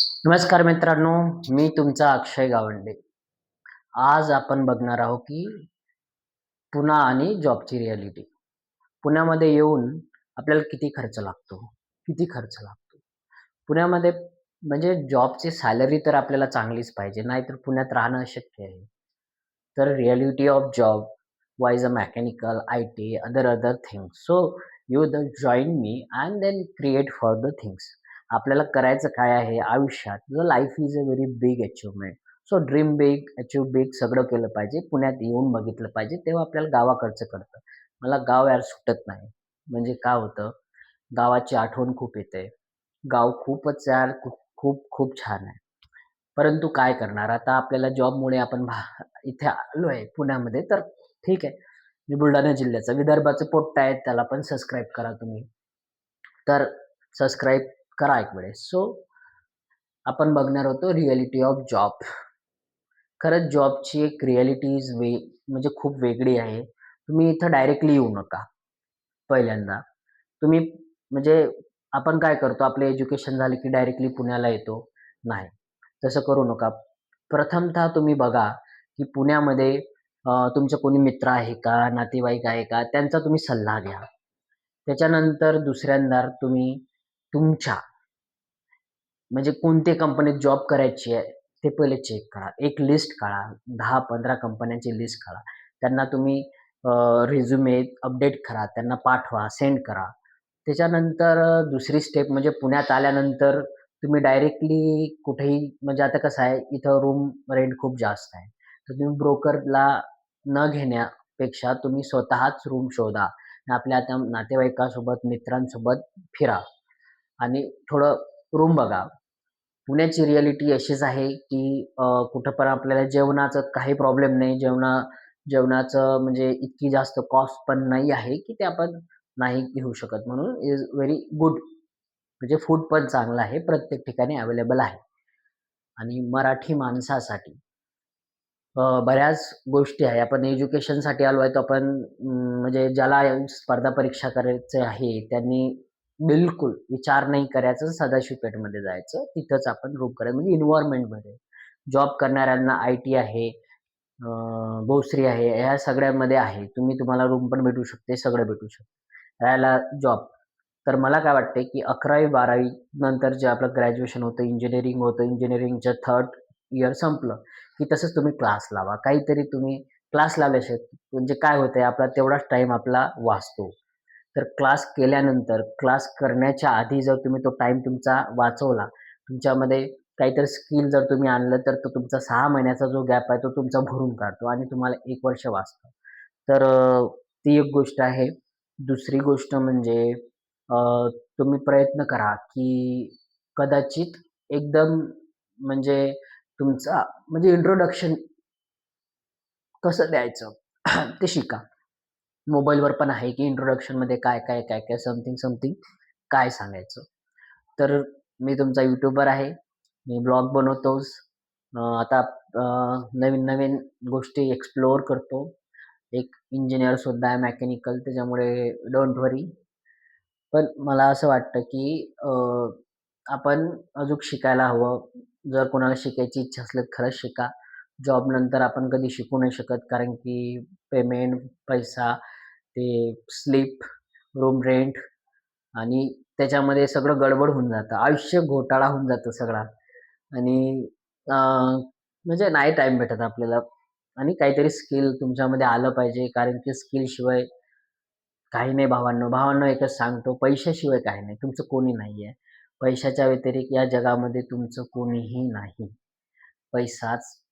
नमस्कार मित्रांनो मी तुमचा अक्षय गावंडे. आज आपण बघणार आहोत की पुणा आणि जॉबची रियालिटी. पुण्यामध्ये येऊन आपल्याला किती खर्च लागतो? किती खर्च लागतो? पुण्यामध्ये म्हणजे जॉबची सॅलरी तर आपल्याला चांगलीच पाहिजे नाहीतर पुण्यात राहणं अशक्य आहे. तर reality of job wise a mechanical I T other other things. So you the join me and then create for the things. आपल्याला करायचं काय आहे आयुष्यात? Life is a very big achievement so dream big achieve big सगळं केलं पाहिजे. पुण्यात येऊन बघितलं पाहिजे. तेव्हा आपल्याला गावाकडचं कळतं. मला गाव यार सुटत नाही. म्हणजे काय होतं? गावाची आठवण खूप येते. गाव खूपच यार खूप खूप खूप छान आहे. परंतु काय करणार? आता आपल्याला जॉबमुळे आपण भा- इथे आलो आहे पुण्यामध्ये तर ठीक आहे. मी बुलढाणा जिल्ह्याचं. विदर्भाचं पोट्ट आहेत त्याला पण सबस्क्राईब करा तुम्ही. तर सबस्क्राईब करा एक वेळेस. सो आपण बघणार होतो रिअलिटी ऑफ जॉब खरंच जॉबची एक रियालिटी इज वे म्हणजे खूप वेगळी आहे. तुम्ही इथं डायरेक्टली येऊ नका. पहिल्यांदा. तुम्ही म्हणजे आपण काय करतो आपलं एज्युकेशन झालं की डायरेक्टली पुण्याला येतो. नाही. तसं करू नका. प्रथमतः तुम्ही बघा की पुण्यामध्ये तुमचे कोणी मित्र आहे का नातेवाईक आहे का त्यांचा तुम्ही सल्ला घ्या. त्याच्यानंतर दुसऱ्यांदा तुम्ही तुमच्या म्हणजे कोणत्या कंपनीत जॉब करायची आहे ते पहिले चेक करा. एक लिस्ट काढा. दहा पंधरा कंपन्यांची लिस्ट काढा. त्यांना तुम्ही रिझ्युमे अपडेट करा. त्यांना पाठवा सेंड करा. त्याच्यानंतर दुसरी स्टेप म्हणजे पुण्यात आल्यानंतर तुम्ही डायरेक्टली कुठेही म्हणजे आता कसं आहे इथं रूम रेंट खूप जास्त आहे. तर तुम्ही ब्रोकरला न घेण्यापेक्षा तुम्ही स्वतःच रूम शोधा. आणि आपल्या आता नातेवाईकासोबत मित्रांसोबत फिरा. आणि थोडं रूम बघा. पुण्याची रियालिटी अशीच आहे की कुठं पण आपल्याला जेवणाचं काही प्रॉब्लेम नाही. जेवणा जेवणाचं म्हणजे इतकी जास्त कॉस्ट पण नाही आहे की ते आपण नाही घेऊ शकत. म्हणून इज व्हेरी गुड म्हणजे फूड पण चांगलं आहे. प्रत्येक ठिकाणी अवेलेबल आहे. आणि मराठी माणसासाठी बऱ्याच गोष्टी आहे. आपण एज्युकेशनसाठी आलो आहे तर आपण म्हणजे ज्याला स्पर्धा परीक्षा करायचे आहे त्यांनी बिलकुल विचार नाही करायचं सदाशिव पेठमध्ये जायचं. तिथंच आपण रूम करायचं. म्हणजे इन्व्हायरमेंटमध्ये जॉब करणाऱ्यांना आय टी आहे भोसरी आहे ह्या सगळ्यामध्ये आहे. तुम्ही तुम्हाला रूम पण भेटू शकते सगळं भेटू शकते. राहायला जॉब तर मला काय वाटते की अकरावी बारावी नंतर जे आपलं ग्रॅज्युएशन होतं इंजिनिअरिंग होतं इंजिनिअरिंगचं थर्ड इयर संपलं की तसंच तुम्ही क्लास लावा. काहीतरी तुम्ही क्लास लावल्याशिवाय म्हणजे काय होतंय? आपला तेवढाच टाईम आपला वाचतो. तर क्लास केल्यानंतर क्लास करण्याच्या आधी जर तुम्ही तो टाईम तुमचा वाचवला तुमच्यामध्ये काहीतरी स्किल जर तुम्ही आणलं तर तो तुमचा सहा महिन्याचा जो गॅप आहे तो तुमचा भरून काढतो आणि तुम्हाला एक वर्ष वाचतो. तर ती एक गोष्ट आहे. दुसरी गोष्ट म्हणजे तुम्ही प्रयत्न करा की कदाचित एकदम म्हणजे तुमचा म्हणजे इंट्रोडक्शन कसं द्यायचं ते शिका. मोबाईलवर पण आहे की इंट्रोडक्शनमध्ये काय काय काय काय समथिंग समथिंग काय सांगायचं. तर मी तुमचा यूट्यूबर आहे. मी ब्लॉग बनवतोच आता नवीन नवीन गोष्टी एक्सप्लोअर करतो. एक इंजिनियरसुद्धा आहे मेकॅनिकल त्याच्यामुळे डोंट वरी पण मला असं वाटतं की आपण अजून शिकायला हवं. जर कोणाला शिकायची इच्छा असली तर खरंच शिका. जॉब नंतर आपण कधी शिकू नाही शकत कारण की पेमेंट पैसा ते स्लीप रूम रेंट आणि त्याच्यामध्ये सगळं गडबड होऊन जातं. आयुष्य घोटाळा होऊन जातं सगळा. आणि म्हणजे नाही टाईम भेटत आपल्याला. आणि काहीतरी स्किल तुमच्यामध्ये आलं पाहिजे. कारण की स्किलशिवाय काही नाही भावांनो. भावांनो एकच सांगतो. पैशाशिवाय काही नाही. तुमचं कोणी नाही आहे पैशाच्या व्यतिरिक्त या जगामध्ये तुमचं कोणीही नाही. पैसाच